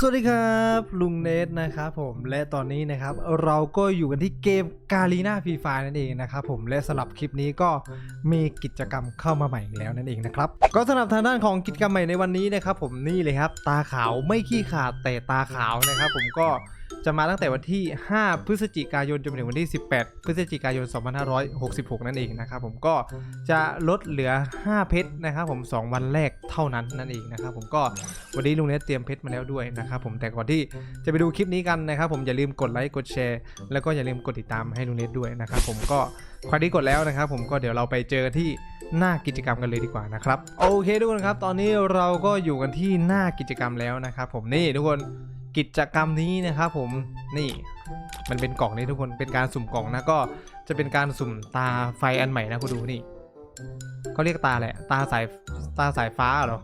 สวัสดีครับลุงเนทนะครับผมและตอนนี้นะครับเราก็อยู่กันที่เกมกาลีนาฟรีไฟนั่นเองนะครับผมและสำหรับคลิปนี้ก็มีกิจกรรมเข้ามาใหม่แล้วนั่นเองนะครับก็สำหรับทางด้านของกิจกรรมใหม่ในวันนี้นะครับผมนี่เลยครับตาขาวไม่ขี้ขาดแต่ตาขาวนะครับผมก็ จะมาตั้งแต่วันที่ 5 พฤศจิกายนจนถึงวันที่ 18 พฤศจิกายน 2566 นั่นเองนะครับผมก็จะลดเหลือ 5 เพชรนะครับผม 2 วันแรกเท่านั้นนั่นเองนะครับผมก็วันนี้ลุงเนทเตรียมเพชรมาแล้วด้วยนะครับผมแต่ก่อนที่จะไปดูคลิปนี้กันนะครับผมอย่าลืมกดไลค์กดแชร์ แล้วก็อย่าลืมกดติดตามให้ลุงเนทด้วยนะครับผมก็ใครที่กดแล้วนะครับผมก็เดี๋ยวเราไปเจอที่หน้ากิจกรรมกันเลยดีกว่านะครับโอเคทุกคนครับ ตอนนี้เราก็อยู่กันที่หน้ากิจกรรมแล้วนะครับผมนี่ทุกคน กิจกรรมนี้นะครับผมนี่มันเป็นกล่องนี้ทุกคนเป็นการสุ่มกล่องนะก็จะเป็นการสุ่มตาไฟอันใหม่นะคุณดูนี่เขาเรียกตาแหละตาสายตาสายฟ้าเหรอ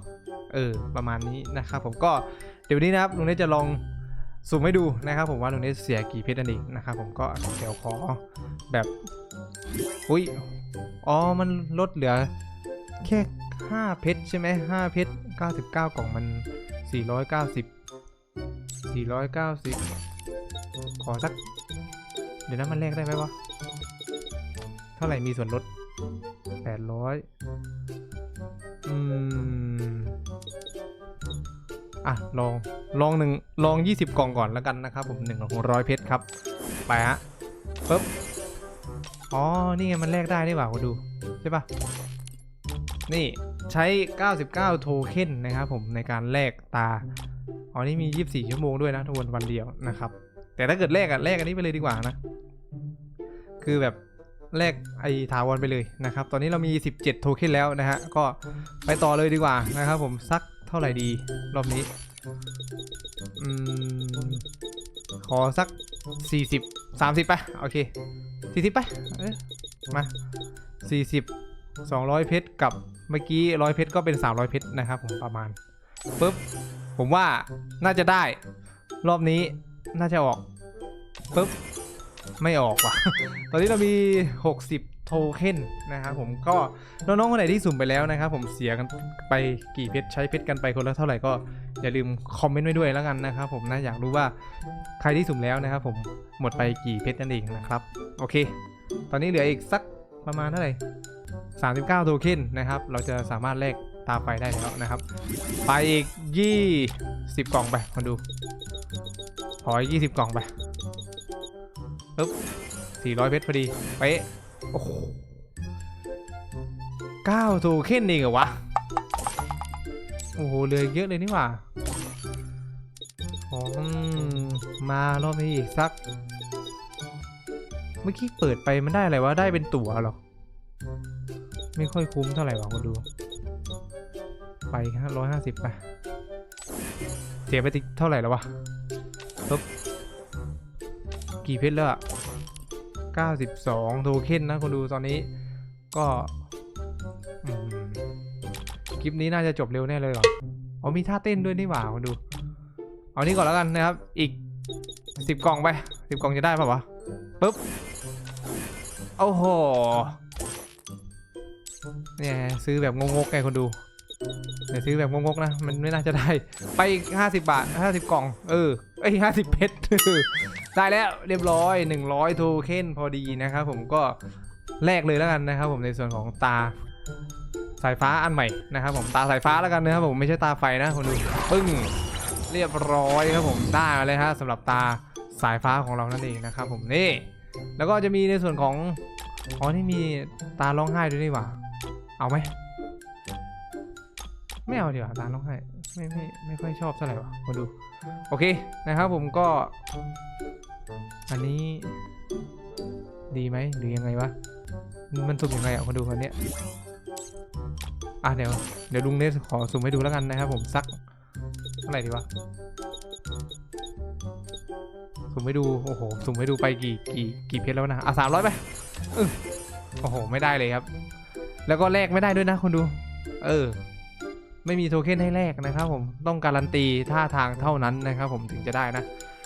เออประมาณนี้นะครับผมก็เดี๋ยวนี้นะครับลุงเนทจะลองสุ่มให้ดูนะครับ ผมว่าลุงเนทเสียกี่เพชรนั่นเองนะครับผมก็เดี๋ยวขอแบบอุ้ยอ๋อมันลดเหลือแค่5เพชรใช่ไหม5เพชร99 กล่องมัน 490 490 ขอสัก เดี๋ยวนะมันแลกได้ไหมวะ เท่าไหร่มีส่วนลด 800 อืม อะ ลอง ลองหนึ่งลอง 20 กล่องก่อนแล้วกันนะครับผมหนึ่งของร้อยเพชรครับ ไปฮะปึ๊บ อ๋อ นี่ไงมันแลกได้นี่หว่าคุณดู ใช่ปะนี่ใช้ 99 โทเค็นนะครับผมในการแลกตา อ๋อนี่มี 24 ชั่วโมงด้วยนะทุกวันวันเดียวนะครับ แต่ถ้าเกิดแลกอะแลกอันนี้ไปเลยดีกว่านะ คือแบบแลกไอ้ถาวรไปเลยนะครับ ตอนนี้เรามี 17 โทเค็นแล้วนะฮะ ก็ไปต่อเลยดีกว่านะครับผมสักเท่าไหร่ดีรอบนี้อืมขอสัก 40 30ไปโอเค 40ไปมา40 200 เพชรกับเมื่อกี้ 100 เพชรก็เป็น 300 เพชรนะครับผมประมาณปุ๊บ ผมว่าน่าจะได้ รอบนี้น่าจะออกปุ๊บไม่ออกว่ะ ตอนนี้เรามี 60 โทเค็นนะครับผมก็น้องๆคนไหนที่สุ่มไปแล้วนะครับผมเสียกันไปกี่เพชรใช้เพชรกันไปคนละเท่าไหร่ก็อย่าลืมคอมเมนต์ไว้ด้วยแล้วกันนะครับผมนะอยากรู้ว่าใครที่สุ่มแล้วนะครับผมหมดไปกี่เพชรนั่นเองนะครับ โอเค ตอนนี้เหลืออีกสักประมาณเท่าไหร่39 โทเค็นนะครับ เราจะสามารถแลก ตาไฟได้แล้วนะครับ ไปอีก20กล่องไปมาดูขออีก20กล่องไปปึ๊บ400เพชรพอดีเป๊ะโอ้โห9โทเค็นเองเหรอวะ โอ้โหเหลยเยอะเลยนี่หว่าอ๋อมารอบนี้อีกสัก เมื่อกี้เปิดไปมันได้อะไรวะ ได้เป็นตั๋วหรอ ไม่ค่อยคุ้มเท่าไหร่หวะมาดู ไปฮะร้อยห้าสิบไปเสียไปติเท่าไหร่แล้ววะปึ๊บกี่เพชรแล้วอะ92โทเค็นนะคนดูตอนนี้ก็คลิปนี้น่าจะจบเร็วแน่เลยหรอเอามีท่าเต้นด้วยนี่หว่าคนดู เอานี่ก่อนแล้วกันนะครับ อีก10กล่องไป10กล่องจะได้ป่าวะปึ๊บโอ้โหเนี่ยซื้อแบบงกๆไงคนดู เดี๋ยวซื้อแบบงกๆนะ มันไม่น่าจะได้ ไปอีก50 บาท 50 กล่อง เออเอ้ย50เพชร ได้แล้วเรียบร้อย 100 โทเค็นพอดีนะครับผมก็แลกเลยแล้วกันนะครับผมในส่วนของตาสายฟ้าอันใหม่นะครับผมตาสายฟ้าแล้วกันนะครับผมไม่ใช่ตาไฟนะคนดูปึ้งเรียบร้อยครับผมได้มาเลยฮะสำหรับตาสายฟ้าของเรานั่นเองนะครับผมนี่ แล้วก็จะมีในส่วนของอ๋อนี่มีตาร้องไห้ด้วยนี่หว่า เอาไหม ไม่เอาดีกว่าตาร้องไห้ไม่ไม่ไม่ค่อยชอบเท่าไหร่วะมาดู โอเคนะครับผมก็ อันนี้ ดีไหมหรือยังไงวะ มันสุ่มยังไงอะมาดูคนเนี้ยอะเดี๋ยวเดี๋ยวลุงเนสขอสุ่มให้ดูแล้วกันนะครับผมสักเท่าไหร่ดีวะสุ่มให้ดูโอ้โหสุ่มให้ดูไปกี่กี่กี่เพชรแล้วนะอะสามร้อยไปอึ้งโอ้โหไม่ได้เลยครับ แล้วก็แลกไม่ได้ด้วยนะคนดู เออ ไม่มีโทเค็นให้แลกนะครับผมต้องการันตีท่าทางเท่านั้นนะครับผมถึงจะได้นะ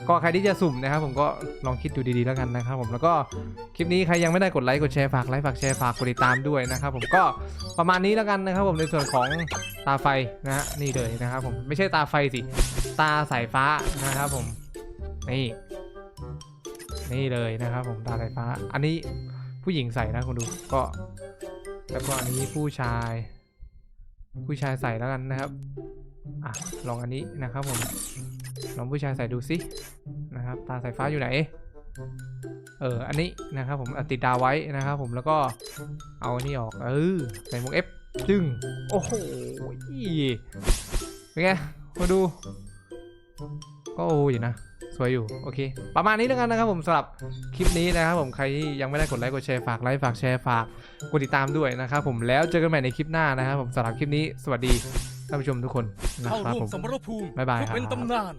ก็ใครที่จะสุ่มนะครับผมก็ลองคิดดูดีๆแล้วกันนะครับผมแล้วก็คลิปนี้ใครยังไม่ได้กดไลค์กดแชร์ฝากไลค์ฝากแชร์ฝากกดติดตามด้วยนะครับผมก็ประมาณนี้แล้วกันนะครับผมในส่วนของตาไฟนะฮะนี่เลยนะครับผมไม่ใช่ตาไฟสิตาสายฟ้านะครับผมนี่นี่เลยนะครับผมตาสายฟ้า อันนี้ผู้หญิงใส่นะคุณดูก็แล้วก็อันนี้ผู้ชาย ผู้ชายใส่แล้วกันนะครับอะลองอันนี้นะครับผมลองผู้ชายใส่ดูสินะครับ ตาสายฟ้าอยู่ไหนเอออันนี้นะครับผมติดดาวไว้นะครับผมแล้วก็เอาอันนี้ออกเออใส่หมวกเอฟจึงโอ้โหเป็นไงมาดูก็โอ้ยนะ สวยอยู่โอเค ประมาณนี้แล้วกันนะครับผมสำหรับคลิปนี้นะครับผมใครที่ยังไม่ได้กดไลค์กดแชร์ฝากไลค์ฝากแชร์ฝากกดติดตามด้วยนะครับผมแล้วเจอกันใหม่ในคลิปหน้านะครับผมสำหรับคลิปนี้สวัสดีท่านผู้ชมทุกคนนะเข้าครับร่วมผมสมรภูมิบ๊ายบายเพื่อเป็นครับตำนาน